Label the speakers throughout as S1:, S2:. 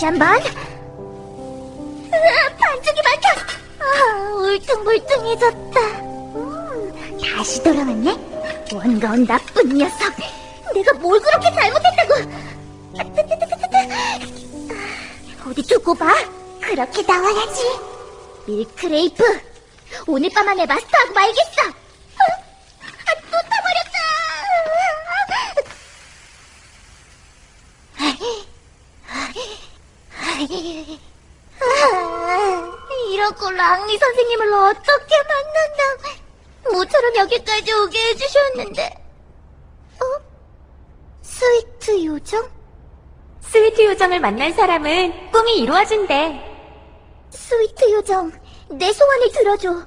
S1: 다시 한 번. 으아, 반죽이 막혀. 아, 울퉁불퉁해졌다. 음, 다시 돌아왔네. 원가운 나쁜 녀석. 내가 뭘 그렇게 잘못했다고. 아. 아, 어디 두고 봐. 그렇게 나와야지. 밀크레이프. 오늘 밤 안에 마스터하고 말겠어. 어? 아, 또 타버렸다. 아, 이러고 랑리 선생님을 어떻게 만난다. 모처럼 여기까지 오게 해주셨는데. 어? 스위트 요정?
S2: 스위트 요정을 만난 사람은 꿈이 이루어진대.
S1: 스위트 요정, 내 소원을 들어줘.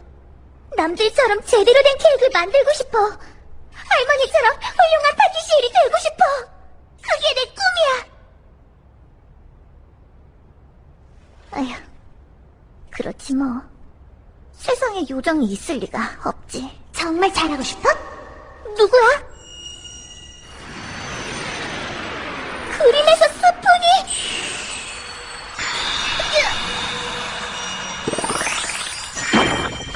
S1: 남들처럼 제대로 된 케이크를 만들고 싶어. 할머니처럼 훌륭한 파티시엘이 되고 싶어. 그게 내 꿈이야. 아휴, 그렇지 뭐. 세상에 요정이 있을 리가 없지. 정말 잘하고 싶어? 누구야? 그림에서 스푼이!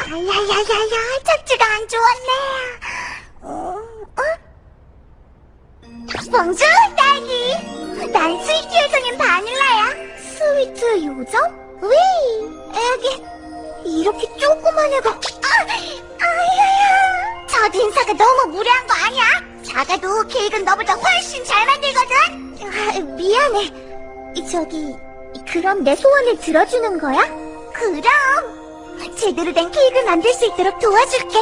S1: 야야야야, 착지가 안 좋았네. 어? 어? 봉주, 딸기. 난 스위트 요정인 바닐라야. 스위트 요정? 왜? 여기 이렇게 조그만 애가. 아, 아야야. 저 인사가 너무 무례한 거 아니야? 작아도 케이크는 너보다 훨씬 잘 만들거든. 아, 미안해. 저기, 그럼 내 소원을 들어주는 거야? 그럼. 제대로 된 케이크를 만들 수 있도록 도와줄게.